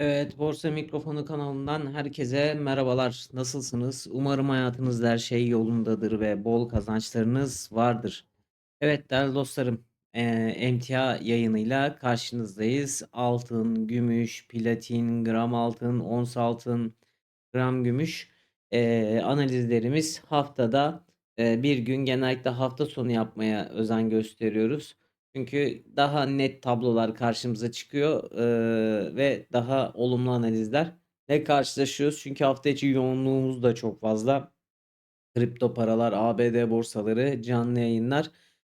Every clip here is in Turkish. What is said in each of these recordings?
Evet, Borsa Mikrofonu kanalından herkese merhabalar. Nasılsınız? Umarım hayatınızda her şey yolundadır ve bol kazançlarınız vardır. Evet değerli dostlarım, emtia yayınıyla karşınızdayız. Altın, gümüş, platin, gram altın, ons altın, gram gümüş eee, analizlerimiz haftada eee, bir gün genellikle hafta sonu yapmaya özen gösteriyoruz. Çünkü daha net tablolar karşımıza çıkıyor eee, ve daha olumlu analizlerle karşılaşıyoruz. Çünkü hafta içi yoğunluğumuz da çok fazla. Kripto paralar, ABD borsaları, canlı yayınlar,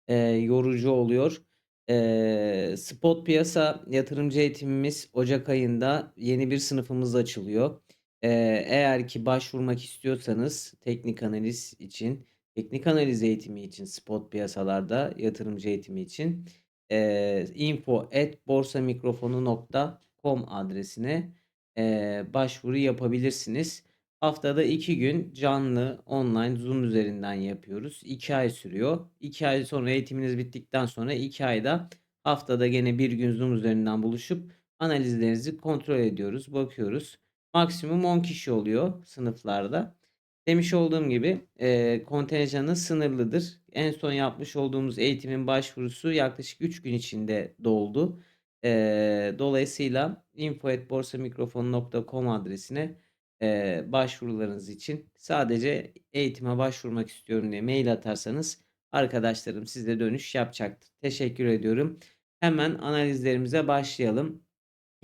eee, yorucu oluyor. Eee, spot piyasa yatırımcı eğitimimiz ocak ayında yeni bir sınıfımız açılıyor. Eee, eğer ki başvurmak istiyorsanız teknik analiz için, teknik analiz eğitimi için spot piyasalarda yatırımcı eğitimi için, eee, info@borsamikrofonu.com adresine, eee, başvuru yapabilirsiniz. Haftada 2 gün canlı, online, Zoom üzerinden yapıyoruz. 2 ay sürüyor. 2 ay sonra eğitiminiz bittikten sonra 2 ayda haftada gene bir gün Zoom üzerinden buluşup analizlerinizi kontrol ediyoruz, bakıyoruz. Maksimum 10 kişi oluyor sınıflarda. Demiş olduğum gibi eee kontenjanı sınırlıdır. En son yapmış olduğumuz eğitimin başvurusu yaklaşık 3 gün içinde doldu. Eee, dolayısıyla info@borsamikrofonu.com adresine eee, başvurularınız için sadece eğitime başvurmak istiyorum diye mail atarsanız arkadaşlarım size dönüş yapacaktır. Teşekkür ediyorum. Hemen analizlerimize başlayalım.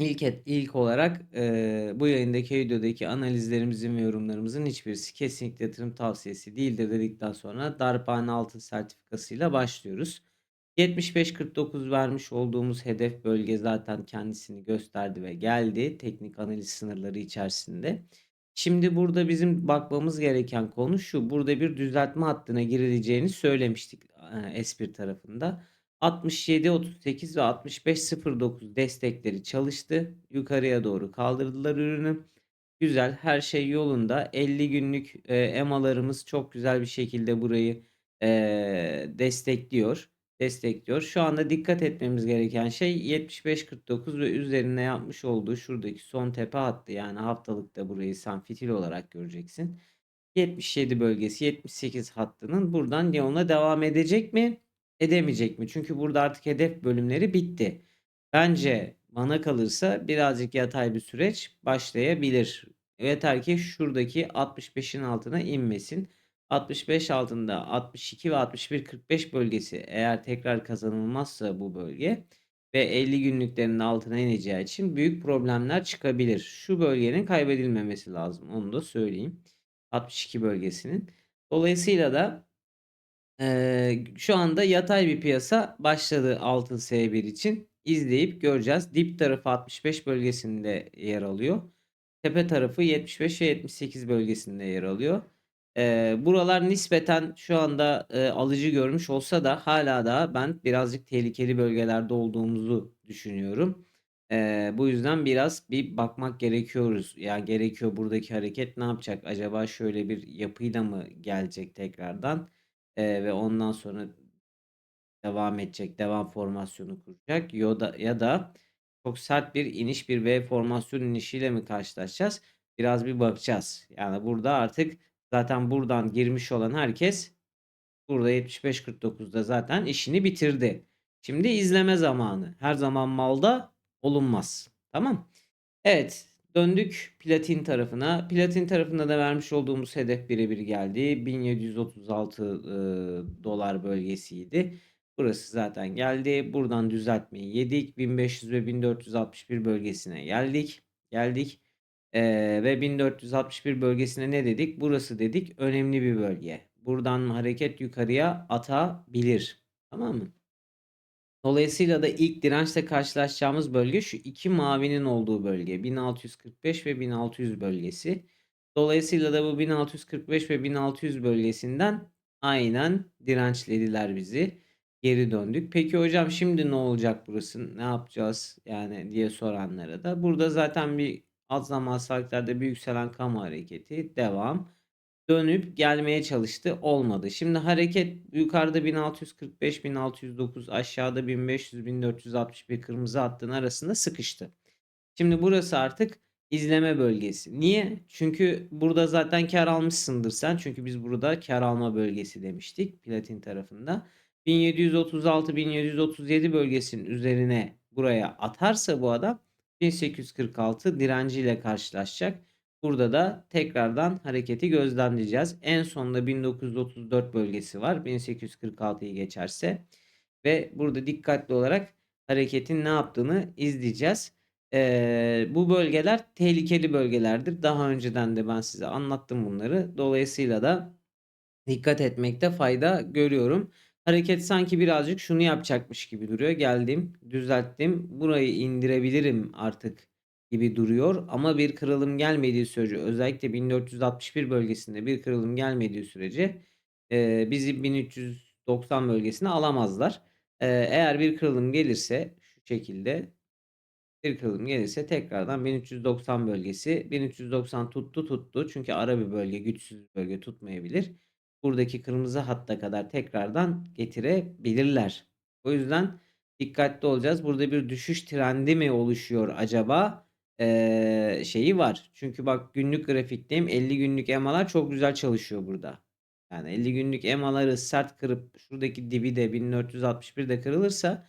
İlk et ilk olarak, eee, bu yayındaki videodaki analizlerimizin ve yorumlarımızın hiçbirisi kesinlikle yatırım tavsiyesi değildir dedikten sonra Darphane Altın sertifikasıyla başlıyoruz. 75.49 vermiş olduğumuz hedef bölge zaten kendisini gösterdi ve geldi teknik analiz sınırları içerisinde. Şimdi burada bizim bakmamız gereken konu şu. Burada bir düzeltme hattına girileceğini söylemiştik, eee, S1 tarafında. 67.38 ve 65.09 destekleri çalıştı. Yukarıya doğru kaldırdılar ürünü. Güzel, her şey yolunda. 50 günlük, eee, EMA'larımız çok güzel bir şekilde burayı, eee, destekliyor destekliyor. Şu anda dikkat etmemiz gereken şey 75.49 ve üzerine yapmış olduğu şuradaki son tepe hattı. Yani haftalıkta burayı sen fitil olarak göreceksin. 77 bölgesi, 78 hattının buradan yoluna devam edecek mi, edemeyecek mi? Çünkü burada artık hedef bölümleri bitti. Bence bana kalırsa birazcık yatay bir süreç başlayabilir. Yeter ki şuradaki 65'in altına inmesin. 65 altında 62 ve 61-45 bölgesi eğer tekrar kazanılmazsa bu bölge ve 50 günlüklerin altına ineceği için büyük problemler çıkabilir. Şu bölgenin kaybedilmemesi lazım. Onu da söyleyeyim. 62 bölgesinin. Dolayısıyla da eee, şu anda yatay bir piyasa başladı altın S1 için. İzleyip göreceğiz. Dip tarafı 65 bölgesinde yer alıyor. Tepe tarafı 75 ve 78 bölgesinde yer alıyor. Eee, buralar nispeten şu anda, eee, alıcı görmüş olsa da hâlâ daha ben birazcık tehlikeli bölgelerde olduğumuzu düşünüyorum. Eee, bu yüzden biraz bir bakmak gerekiyoruz. Ya, gerekiyor buradaki hareket ne yapacak? Acaba şöyle bir yapıyla mı gelecek tekrardan, eee, ve ondan sonra devam edecek, devam formasyonu kuracak yoda ya da çok sert bir iniş, bir V formasyon inişiyle mi karşılaşacağız? Biraz bir bakacağız. Yani burada artık zaten buradan girmiş olan herkes burada 75.49'da zaten işini bitirdi. Şimdi izleme zamanı. Her zaman malda olunmaz. Tamam. Evet. Döndük platin tarafına. Platin tarafında da vermiş olduğumuz hedef birebir geldi. 1736 eee, dolar bölgesiydi. Burası zaten geldi. Buradan düzeltmeyi yedik. 1500 ve 1461 bölgesine geldik. Geldik. Eee, ve 1461 bölgesine ne dedik? Burası dedik önemli bir bölge. Buradan hareket yukarıya atabilir. Tamam mı? Dolayısıyla da ilk dirençle karşılaşacağımız bölge şu 2 mavinin olduğu bölge. 1645 ve 1600 bölgesi. Dolayısıyla da bu 1645 ve 1600 bölgesinden aynen dirençlediler bizi. Geri döndük. Peki hocam şimdi ne olacak burası? Ne yapacağız? Yani diye soranlara da. Burada zaten bir alt zaman saatliklerde bir yükselen kamu hareketi devam. Dönüp gelmeye çalıştı. Olmadı. Şimdi hareket yukarıda 1645, 1609 aşağıda 1500, 1461 kırmızı hattın arasında sıkıştı. Şimdi burası artık izleme bölgesi. Niye? Çünkü burada zaten kar almışsındır sen. Çünkü biz burada kar alma bölgesi demiştik platin tarafında. 1736-1737 bölgesinin üzerine buraya atarsa bu adam 1846 direnciyle karşılaşacak. Burada da tekrardan hareketi gözlemleyeceğiz. En sonunda 1934 bölgesi var. 1846'yı geçerse ve burada dikkatli olarak hareketin ne yaptığını izleyeceğiz. Ee, bu bölgeler tehlikeli bölgelerdir. Daha önceden de ben size anlattım bunları. Dolayısıyla da dikkat etmekte fayda görüyorum. Hareket sanki birazcık şunu yapacakmış gibi duruyor. Geldim, düzelttim. Burayı indirebilirim artık gibi duruyor. Ama bir kırılım gelmediği sürece özellikle 1461 bölgesinde bir kırılım gelmediği sürece e, bizi 1390 bölgesine alamazlar. E, eğer bir kırılım gelirse şu şekilde bir kırılım gelirse tekrardan 1390 bölgesi 1390 tuttu tuttu çünkü ara bir bölge güçsüz bir bölge tutmayabilir. Buradaki kırmızı hatta kadar tekrardan getirebilirler. O yüzden dikkatli olacağız. Burada bir düşüş trendi mi oluşuyor acaba? Şeyi var. Çünkü bak günlük grafikteyim. 50 günlük EMA'lar çok güzel çalışıyor burada. Yani 50 günlük EMA'ları sert kırıp şuradaki dibi de 1461'de kırılırsa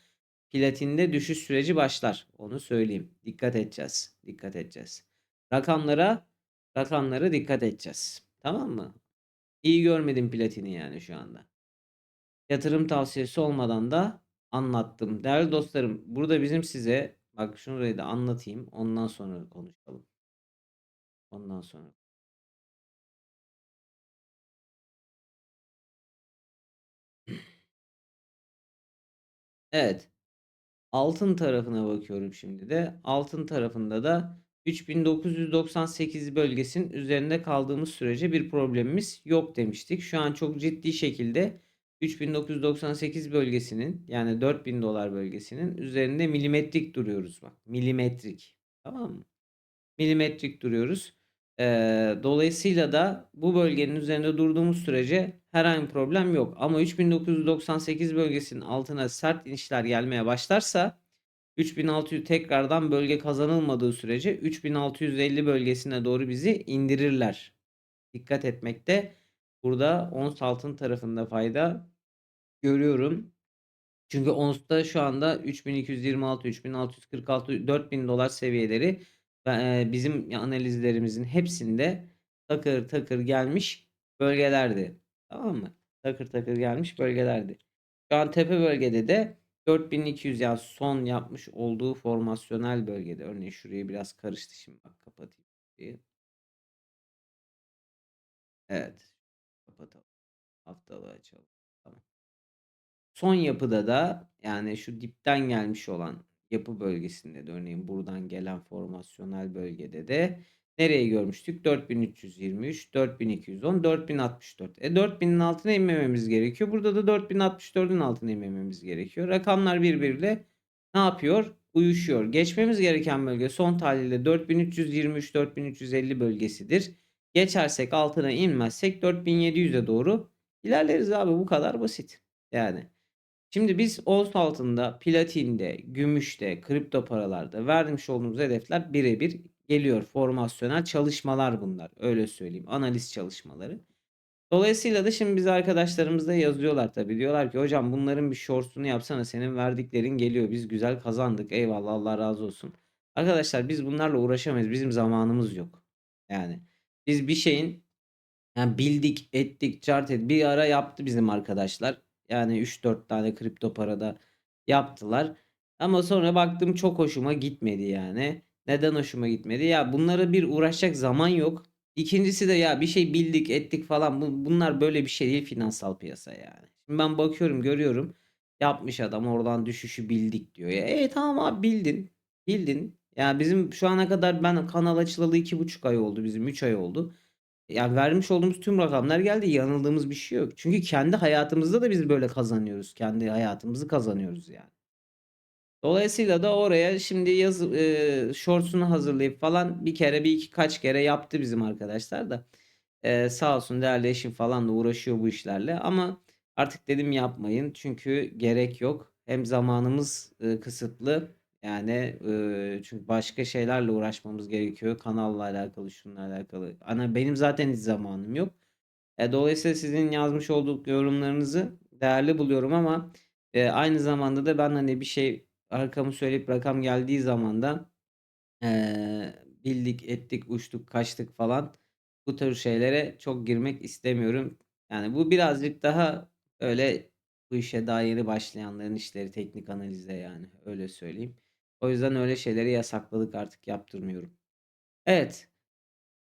platinde düşüş süreci başlar. Onu söyleyeyim. Dikkat edeceğiz. Dikkat edeceğiz. Rakamlara rakamlara dikkat edeceğiz. Tamam mı? İyi görmedim platini yani şu anda. Yatırım tavsiyesi olmadan da anlattım. Değerli dostlarım, burada bizim size bak şurayı da anlatayım. Ondan sonra konuşalım. Ondan sonra. Evet. Altın tarafına bakıyorum şimdi de. Altın tarafında da 3998 bölgesinin üzerinde kaldığımız sürece bir problemimiz yok demiştik. Şu an çok ciddi şekilde 3998 bölgesinin yani 4000 dolar bölgesinin üzerinde milimetrik duruyoruz bak. Milimetrik. Tamam mı? Milimetrik duruyoruz. Ee, dolayısıyla da bu bölgenin üzerinde durduğumuz sürece herhangi bir problem yok. Ama 3998 bölgesinin altına sert inişler gelmeye başlarsa 3600 tekrardan bölge kazanılmadığı sürece 3650 bölgesine doğru bizi indirirler. Dikkat etmekte. Burada ons altın tarafında fayda görüyorum. Çünkü onsta şu anda 3226, 3646, 4000 dolar seviyeleri bizim analizlerimizin hepsinde takır takır gelmiş bölgelerdi. Tamam mı? Takır takır gelmiş bölgelerdi. Şu an tepe bölgede de 4200 ya son yapmış olduğu formasyonel bölgede. Örneğin şurayı biraz karıştı şimdi bak kapatayım. Şurayı. Evet. Kapatalım. Haftalığı açalım. Son yapıda da yani şu dipten gelmiş olan yapı bölgesinde de örneğin buradan gelen formasyonel bölgede de nereyi görmüştük? 4323, 4210, 4064. E 4000'in altına inmememiz gerekiyor. Burada da 4064'ün altına inmememiz gerekiyor. Rakamlar birbiriyle ne yapıyor? Uyuşuyor. Geçmemiz gereken bölge son tahlilde 4323, 4350 bölgesidir. Geçersek altına inmezsek 4700'e doğru ilerleriz abi bu kadar basit. Yani Şimdi biz ons altında, platinde, gümüşte, kripto paralarda vermiş olduğumuz hedefler birebir geliyor. Formasyonel çalışmalar bunlar. Öyle söyleyeyim. Analiz çalışmaları. Dolayısıyla da şimdi biz arkadaşlarımız da yazıyorlar tabii. Diyorlar ki hocam bunların bir shorts'unu yapsana senin verdiklerin geliyor. Biz güzel kazandık. Eyvallah Allah razı olsun. Arkadaşlar biz bunlarla uğraşamayız. Bizim zamanımız yok. Yani biz bir şeyin yani bildik, ettik, chart et. Bir ara yaptı bizim arkadaşlar. Yani 3-4 tane kripto parada yaptılar. Ama sonra baktım çok hoşuma gitmedi yani. Neden hoşuma gitmedi? Ya bunlara bir uğraşacak zaman yok. İkincisi de ya bir şey bildik ettik falan. Bunlar böyle bir şey değil finansal piyasa yani. Şimdi ben bakıyorum görüyorum. Yapmış adam oradan düşüşü bildik diyor. Ya, e tamam abi bildin. Bildin. Ya bizim şu ana kadar ben kanal açılalı iki buçuk ay oldu. Bizim üç ay oldu. Yani vermiş olduğumuz tüm rakamlar geldi. Yanıldığımız bir şey yok. Çünkü kendi hayatımızda da biz böyle kazanıyoruz. Kendi hayatımızı kazanıyoruz yani. Dolayısıyla da oraya şimdi yaz e, shorts'unu hazırlayıp falan bir kere bir iki kaç kere yaptı bizim arkadaşlar da. E, sağ olsun değerli eşim falan da uğraşıyor bu işlerle ama artık dedim yapmayın çünkü gerek yok. Hem zamanımız e, kısıtlı Yani, ııı, çünkü başka şeylerle uğraşmamız gerekiyor. Kanalla alakalı, şununla alakalı. Ana benim zaten hiç zamanım yok. Eee, dolayısıyla sizin yazmış olduğu yorumlarınızı değerli buluyorum ama, eee, aynı zamanda da ben, hani, bir şey rakamı söyleyip rakam geldiği zaman da, eee, bildik, ettik, uçtuk, kaçtık falan bu tür şeylere çok girmek istemiyorum. Yani, bu birazcık daha, öyle, bu işe daha yeni başlayanların işleri, teknik analize yani, öyle söyleyeyim. O yüzden öyle şeyleri yasakladık artık, yaptırmıyorum. Evet.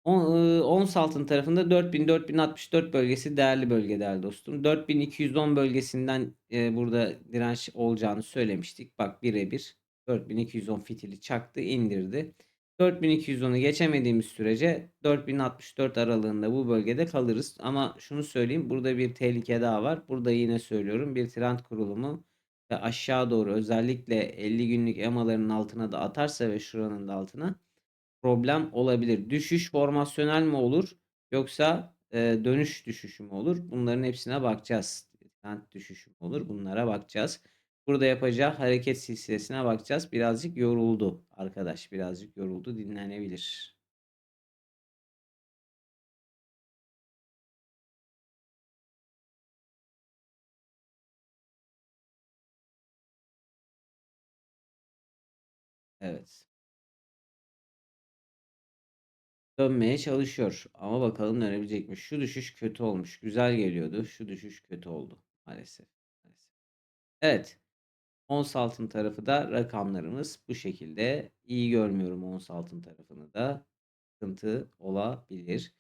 Ons altın tarafında 4000-4064 bölgesi değerli bölge değerli dostum. 4210 bölgesinden, burada direnç olacağını söylemiştik. Bak bire bir 4210 fitili çaktı, indirdi. 4210'u geçemediğimiz sürece 4064 aralığında bu bölgede kalırız. Ama şunu söyleyeyim, burada bir tehlike daha var. Burada yine söylüyorum, bir trend kurulumu ve aşağı doğru özellikle 50 günlük EMA'ların altına da atarsa ve şuranın da altına problem olabilir. Düşüş formasyonel mi olur yoksa, eee, dönüş düşüşü mü olur? Bunların hepsine bakacağız. Trend düşüşü mü olur? Bunlara bakacağız. Burada yapacağı hareket silsilesine bakacağız. Birazcık yoruldu arkadaş, birazcık yoruldu, dinlenebilir. Evet. Dönmeye çalışıyor ama bakalım dönebilecek mi? Şu düşüş kötü olmuş. Güzel geliyordu. Şu düşüş kötü oldu maalesef, maalesef. Evet. Ons altın tarafı da rakamlarımız bu şekilde. İyi görmüyorum ons altın tarafını da. Sıkıntı olabilir.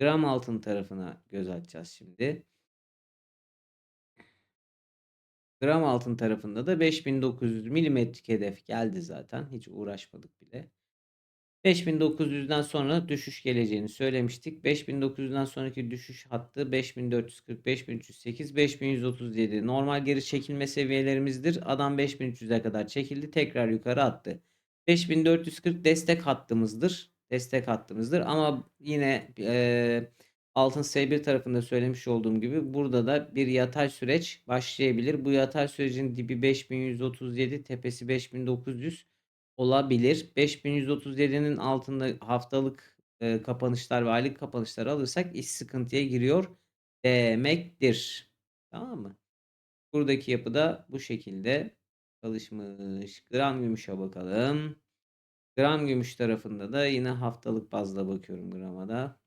Gram altın tarafına göz atacağız şimdi. Gram altın tarafında da 5900 milimetrik hedef geldi zaten. Hiç uğraşmadık bile. 5900'den sonra düşüş geleceğini söylemiştik. 5900'den sonraki düşüş hattı 5440, 5308, 5137. Normal geri çekilme seviyelerimizdir. Adam 5300'e kadar çekildi. Tekrar yukarı attı. 5440 destek hattımızdır. Destek hattımızdır. Ama yine eee altın S1 tarafında söylemiş olduğum gibi burada da bir yatay süreç başlayabilir. Bu yatay sürecin dibi 5137, tepesi 5900 olabilir. 5137'nin altında haftalık, eee, kapanışlar ve aylık kapanışlar alırsak iş sıkıntıya giriyor demektir. Tamam mı? Buradaki yapı da bu şekilde çalışmış. Gram gümüşe bakalım. Gram gümüş tarafında da yine haftalık bazda bakıyorum grama da.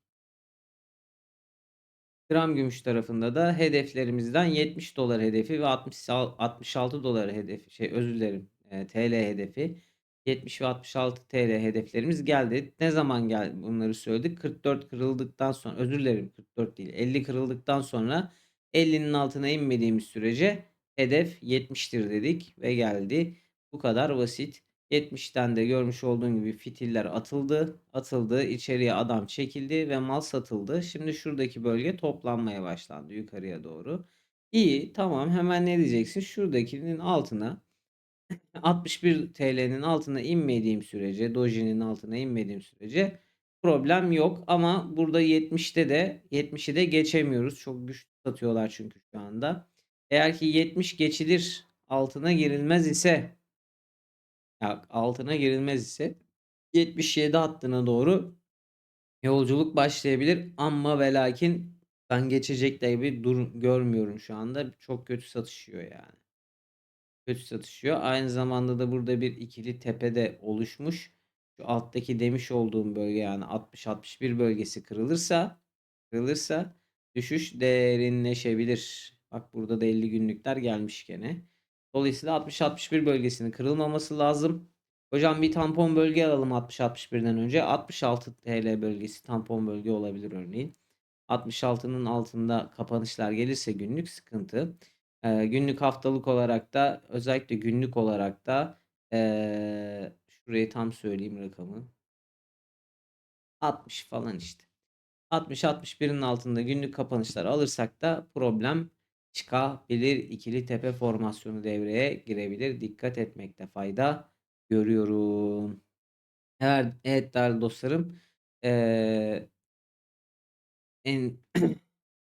Gram gümüş tarafında da hedeflerimizden $70 hedefi ve altmışsal $66 hedefi, şey özür dilerim, eee, TL hedefi 70 ve 66 TL hedeflerimiz geldi. Ne zaman gel bunları söyledik? 44 kırıldıktan sonra özür dilerim 44 değil 50 kırıldıktan sonra 50'nin altına inmediğimiz sürece hedef 70'tir dedik ve geldi. Bu kadar basit. 70'ten de görmüş olduğun gibi fitiller atıldı. Atıldı. içeriye adam çekildi ve mal satıldı. Şimdi şuradaki bölge toplanmaya başlandı yukarıya doğru. İyi, tamam. Hemen ne diyeceksin? Şuradakinin altına $61'nin altına inmediğim sürece, Doji'nin altına inmediğim sürece problem yok. Ama burada 70'te de 70'i de geçemiyoruz. Çok güçlü satıyorlar çünkü şu anda. Eğer ki 70 geçilir, altına girilmez ise ya altına girilmez ise 77 hattına doğru yolculuk başlayabilir. Amma ve lakin ben geçecek diye bir durum görmüyorum şu anda. Çok kötü satışıyor yani. Kötü satışıyor. Aynı zamanda da burada bir ikili tepe de oluşmuş. Şu alttaki demiş olduğum bölge yani 60-61 bölgesi kırılırsa kırılırsa düşüş derinleşebilir. Bak burada da 50 günlükler gelmiş gene. Dolayısıyla 60-61 bölgesinin kırılmaması lazım. Hocam bir tampon bölge alalım 60-61'den önce. 66 TL bölgesi tampon bölge olabilir örneğin. 66'nın altında kapanışlar gelirse günlük sıkıntı. Eee, günlük haftalık olarak da özellikle günlük olarak da eee, şurayı tam söyleyeyim rakamı. 60 falan işte. 60-61'in altında günlük kapanışlar alırsak da problem çıkabilir. İkili tepe formasyonu devreye girebilir. Dikkat etmekte fayda görüyorum. Evet, evet değerli dostlarım. Eee en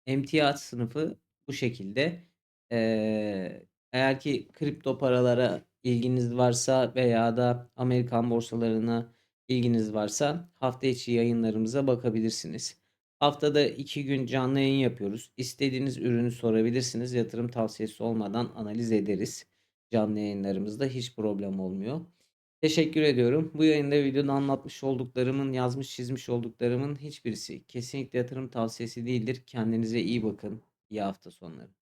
emtia sınıfı bu şekilde. Eee, eğer ki kripto paralara ilginiz varsa veya da Amerikan borsalarına ilginiz varsa hafta içi yayınlarımıza bakabilirsiniz. Haftada iki gün canlı yayın yapıyoruz. İstediğiniz ürünü sorabilirsiniz. Yatırım tavsiyesi olmadan analiz ederiz. Canlı yayınlarımızda hiç problem olmuyor. Teşekkür ediyorum. Bu yayında videoda anlatmış olduklarımın, yazmış çizmiş olduklarımın hiçbirisi kesinlikle yatırım tavsiyesi değildir. Kendinize iyi bakın. İyi hafta sonları.